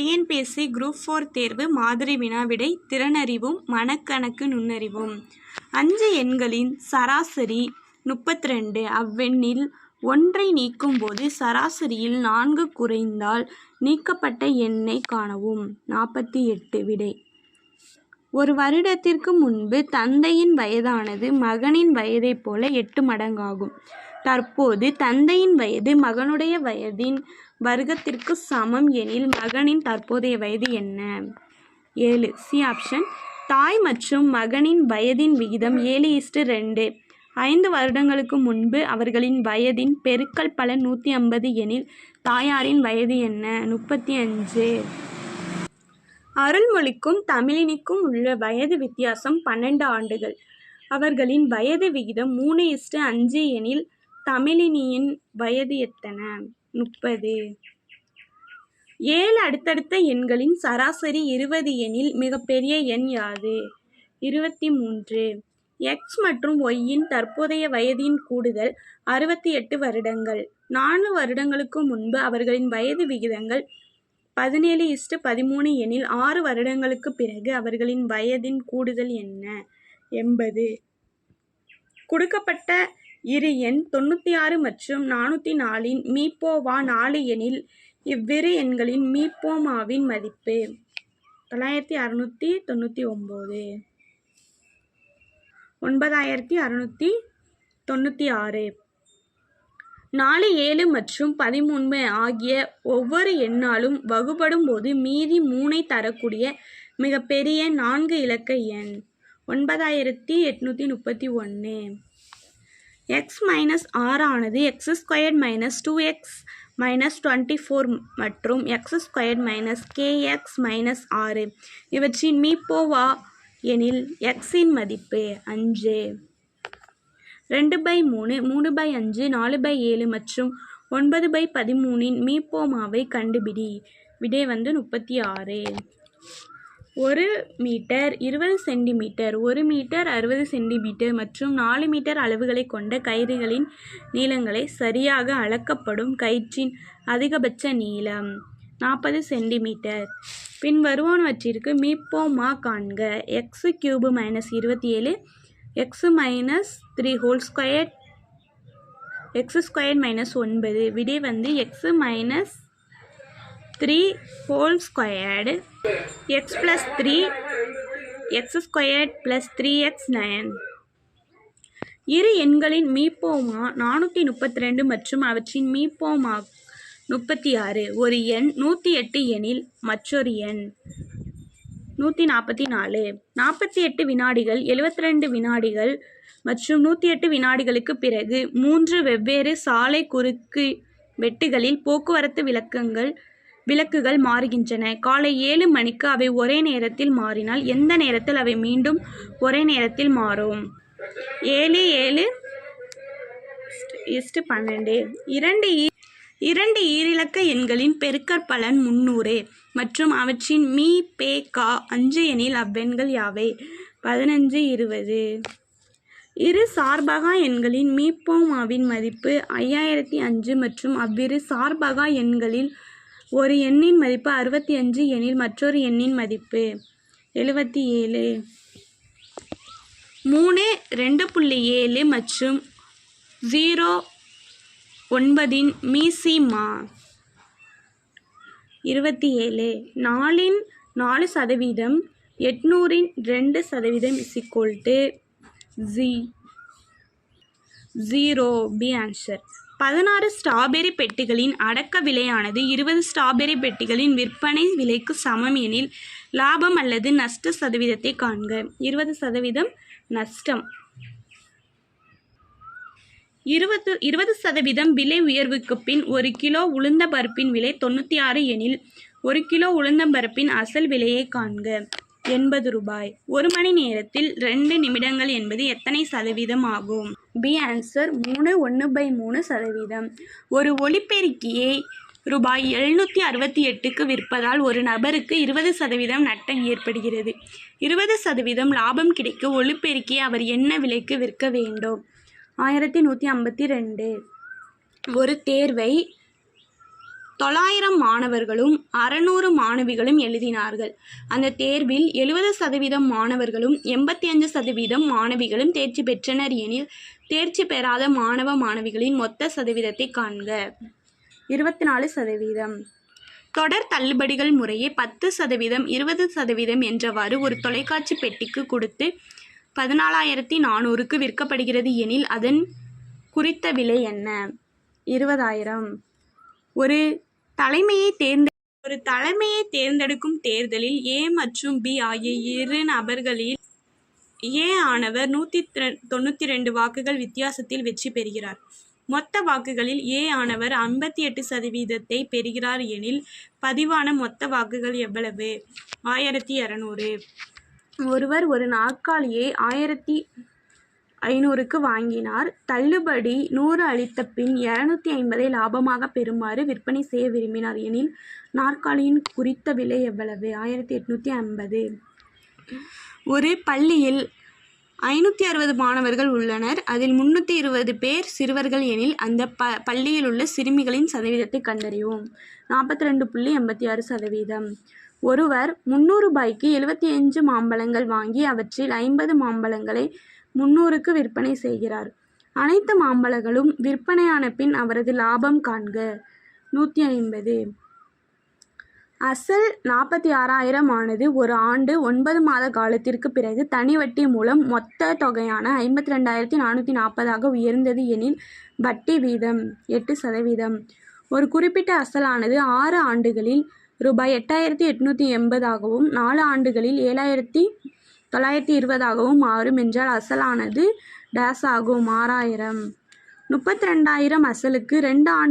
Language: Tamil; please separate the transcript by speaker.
Speaker 1: டிஎன்பிஎஸ்சி குரூப் ஃபோர் தேர்வு மாதிரி வினாவிடை திறனறிவும் மனக்கணக்கு நுண்ணறிவும். அஞ்சு எண்களின் சராசரி முப்பத்தி ரெண்டு அவ்வெண்ணில் ஒன்றை நீக்கும்போது சராசரியில் நான்கு குறைந்தால் நீக்கப்பட்ட எண்ணை காணவும். நாற்பத்தி எட்டு விடை. ஒரு வருடத்திற்கு முன்பு தந்தையின் வயதானது மகனின் வயதைப் போல எட்டு மடங்காகும். தற்போது தந்தையின் வயது மகனுடைய வயதின் வர்க்கத்திற்கு சமம் எனில் மகனின் தற்போதைய வயது என்ன? ஏழு. C option. தாய் மற்றும் மகனின் வயதின் விகிதம் ஏழு இஸ்டு ரெண்டு. ஐந்து வருடங்களுக்கு முன்பு அவர்களின் வயதின் பெருக்கல் பல நூற்றி ஐம்பது எனில் தாயாரின் வயது என்ன? முப்பத்தி அஞ்சு. அருள்மொழிக்கும் தமிழினிக்கும் உள்ள வயது வித்தியாசம் பன்னெண்டு ஆண்டுகள். அவர்களின் வயது விகிதம் மூணு இஸ்டு அஞ்சு எனில் தமிழினியின் வயது எத்தனை? முப்பது. ஏழு அடுத்தடுத்த எண்களின் சராசரி இருபது எனில் மிகப்பெரிய எண் யாது? இருபத்தி மூன்று எக்ஸ் மற்றும் ஒய்யின் தற்போதைய வயதின் கூடுதல் அறுபத்தி எட்டு வருடங்கள். நான்கு வருடங்களுக்கு முன்பு அவர்களின் வயது விகிதங்கள் பதினேழு இஸ்டு பதிமூணு எனில் ஆறு வருடங்களுக்கு பிறகு அவர்களின் வயதின் கூடுதல் என்ன? எண்பது. கொடுக்கப்பட்ட இரு எண் தொண்ணூற்றி ஆறு மற்றும் நானூற்றி நாலின் மீப்போவா நாலு எனில் இவ்விரு எண்களின் மீப்போமாவின் மதிப்பு. தொள்ளாயிரத்தி அறுநூற்றி தொண்ணூற்றி ஒம்பது ஒன்பதாயிரத்தி அறுநூற்றி தொண்ணூற்றி ஆறு நாலு ஏழு மற்றும் பதிமூணு ஆகிய ஒவ்வொரு எண்ணாலும் வகுபடும் போது மீதி மூனை தரக்கூடிய மிகப்பெரிய நான்கு இலக்க எண் ஒன்பதாயிரத்தி எட்நூற்றி முப்பத்தி ஒன்று. எக்ஸ் மைனஸ் ஆறு ஆனது X squared minus two X minus twenty four மற்றும் X squared minus KX minus ஆறு. இவற்றின் மீப்போவா எனில் எக்ஸின் மதிப்பு அஞ்சு. ரெண்டு பை மூணு மூணு பை அஞ்சு நாலு பை ஏழு மற்றும் ஒன்பது பை பதிமூணின் மீப்போமாவை கண்டுபிடி. விடை வந்து முப்பத்தி ஆறு. ஒரு மீட்டர் இருபது சென்டிமீட்டர் ஒரு மீட்டர் அறுபது சென்டிமீட்டர் மற்றும் நாலு மீட்டர் அளவுகளை கொண்ட கயிறுகளின் நீளங்களை சரியாக அளக்கப்படும் கயிற்றின் அதிகபட்ச நீளம் நாற்பது சென்டிமீட்டர். பின் வருவானவற்றிற்கு மீப்போமா காண்க. எக்ஸ் கியூபு மைனஸ் இருபத்தி ஏழு X minus three whole square X square minus ஒன்பது. விடை வந்து X minus three whole squared X plus three X squared plus three X nine இரு எண்களின் மீப்போமா நானூற்றி முப்பத்தி ரெண்டு மற்றும் அவற்றின் மீப்போமா முப்பத்தி ஆறு. ஒரு எண் நூற்றி எட்டு எனில் மற்றொரு எண். நூற்றி நாற்பத்தி நாலு நாற்பத்தி எட்டு வினாடிகள் எழுபத்தி ரெண்டு வினாடிகள் மற்றும் நூற்றி எட்டு வினாடிகளுக்கு பிறகு மூன்று வெவ்வேறு சாலை குறுக்கு வெட்டுகளில் போக்குவரத்து விளக்கங்கள் விளக்குகள் மாறுகின்றன. காலை ஏழு மணிக்கு அவை ஒரே நேரத்தில் மாறினால் எந்த நேரத்தில் அவை மீண்டும் ஒரே நேரத்தில் மாறும்? ஏழு ஏழு இஸ்டு பன்னெண்டு. இரண்டு இரண்டு ஈரிலக்க எண்களின் பெருக்கற்பலன் முன்னூறு. மற்றும் அவற்றின் மீ பே கா அஞ்சு எனில் அவ்வெண்கள் யாவை? பதினஞ்சு இருபது. இரு சார்பகா எண்களின் மீப்போமாவின் மதிப்பு ஐயாயிரத்தி அஞ்சு மற்றும் அவ்விரு சார்பகா எண்களில் ஒரு எண்ணின் மதிப்பு அறுபத்தி அஞ்சு எனில் மற்றொரு எண்ணின் மதிப்பு எழுபத்தி ஏழு. மூணு ரெண்டு புள்ளி ஏழு மற்றும் ஜீரோ ஒன்பதின் மீசிமா இருபத்தி ஏழு நாலின் நாலு சதவீதம் எட்நூறின் ரெண்டு சதவீதம் is equal to G zero B answer பதினாறு ஸ்ட்ராபெரி பெட்டிகளின் அடக்க விலையானது இருபது ஸ்ட்ராபெரி பெட்டிகளின் விற்பனை விலைக்கு சமம் எனில் லாபம் அல்லது நஷ்ட சதவீதத்தை காண்க. இருபது சதவீதம் நஷ்டம். இருபது இருபது சதவீதம் விலை உயர்வுக்கு பின் ஒரு கிலோ உளுந்த பருப்பின் விலை தொண்ணூற்றி ஆறு எனில் ஒரு கிலோ உளுந்தம்பருப்பின் அசல் விலையை காண்க. எண்பது ரூபாய். ஒரு மணி நேரத்தில் ரெண்டு நிமிடங்கள் என்பது எத்தனை சதவீதம் ஆகும்? பி ஆன்சர் மூணு ஒன்று பை மூணு சதவீதம். ஒரு ஒளிப்பெருக்கியை ரூபாய் எழுநூற்றி அறுபத்தி எட்டுக்கு விற்பதால் ஒரு நபருக்கு இருபது சதவீதம் நட்டம் ஏற்படுகிறது. இருபது சதவீதம் லாபம் கிடைக்க ஒளிப்பெருக்கியை அவர் என்ன விலைக்கு விற்க வேண்டும்? ஆயிரத்தி நூற்றி ஐம்பத்தி ரெண்டு. ஒரு தேர்வை தொள்ளாயிரம் மாணவர்களும் அறநூறு மாணவிகளும் எழுதினார்கள். அந்த தேர்வில் எழுபது சதவீதம் மாணவர்களும் எண்பத்தி அஞ்சு சதவீதம் மாணவிகளும் தேர்ச்சி பெற்றனர் எனில் தேர்ச்சி பெறாத மாணவ மாணவிகளின் மொத்த சதவீதத்தை காண்க. இருபத்தி நாலு சதவீதம். தொடர் தள்ளுபடிகள் முறையே பத்து சதவீதம் இருபது சதவீதம் என்றவாறு ஒரு தொலைக்காட்சி பெட்டிக்கு கொடுத்து பதினாலாயிரத்தி நானூறுக்கு விற்கப்படுகிறது எனில் அதன் குறித்த விலை என்ன? இருபதாயிரம். ஒரு தலைமையை தேர்ந்த ஒரு தலைமையை தேர்ந்தெடுக்கும் தேர்தலில் ஏ மற்றும் பி ஆகிய இரு நபர்களில் ஏ ஆனவர் நூற்றி தொண்ணூற்றி ரெண்டு வாக்குகள் வித்தியாசத்தில் வெற்றி பெறுகிறார். மொத்த வாக்குகளில் ஏ ஆனவர் ஐம்பத்தி எட்டு சதவீதத்தை பெறுகிறார் எனில் பதிவான மொத்த வாக்குகள் எவ்வளவு? ஆயிரத்தி இரநூறு. ஒருவர் ஒரு நாற்காலியை ஆயிரத்தி ஐநூறுக்கு வாங்கினார். தள்ளுபடி நூறு அளித்த பின் இரநூத்தி ஐம்பதை லாபமாக பெறுமாறு விற்பனை செய்ய விரும்பினார். எனில் நாற்காலியின் குறித்த விலை எவ்வளவு? ஆயிரத்தி எட்நூற்றி ஐம்பது. ஒரு பள்ளியில் ஐநூற்றி அறுபது மாணவர்கள் உள்ளனர். அதில் முந்நூற்றி இருபது பேர் சிறுவர்கள் எனில் அந்த ப பள்ளியில் உள்ள சிறுமிகளின் சதவீதத்தை கண்டறிவோம் நாற்பத்தி ரெண்டு புள்ளி எண்பத்தி ஆறு சதவீதம். ஒருவர் முன்னூறு ரூபாய்க்கு எழுபத்தி அஞ்சு மாம்பழங்கள் வாங்கி அவற்றில் ஐம்பது மாம்பழங்களை முன்னூறுக்கு விற்பனை செய்கிறார். அனைத்து மாம்பழங்களும் விற்பனையான பின் அவரது லாபம் காண்க. நூற்றி ஐம்பது. அசல் நாற்பத்தி ஆறாயிரம் ஆனது ஒரு ஆண்டு ஒன்பது மாத காலத்திற்கு பிறகு தனி வட்டி மூலம் மொத்த தொகையான ஐம்பத்தி ரெண்டாயிரத்தி நானூற்றி நாற்பதாக உயர்ந்தது எனில் வட்டி வீதம் எட்டு சதவீதம். ஒரு குறிப்பிட்ட அசலானது ஆறு ஆண்டுகளில் ரூபாய் எட்டாயிரத்தி எட்நூற்றி எண்பதாகவும் நாலு ஆண்டுகளில் ஏழாயிரத்தி தொள்ளாயிரத்தி இருபதாகவும் மாறும் என்றால் அசலானது டேஸ் ஆகும். ஆறாயிரம். முப்பத்தி ரெண்டாயிரம் அசலுக்கு ரெண்டு ஆண்டு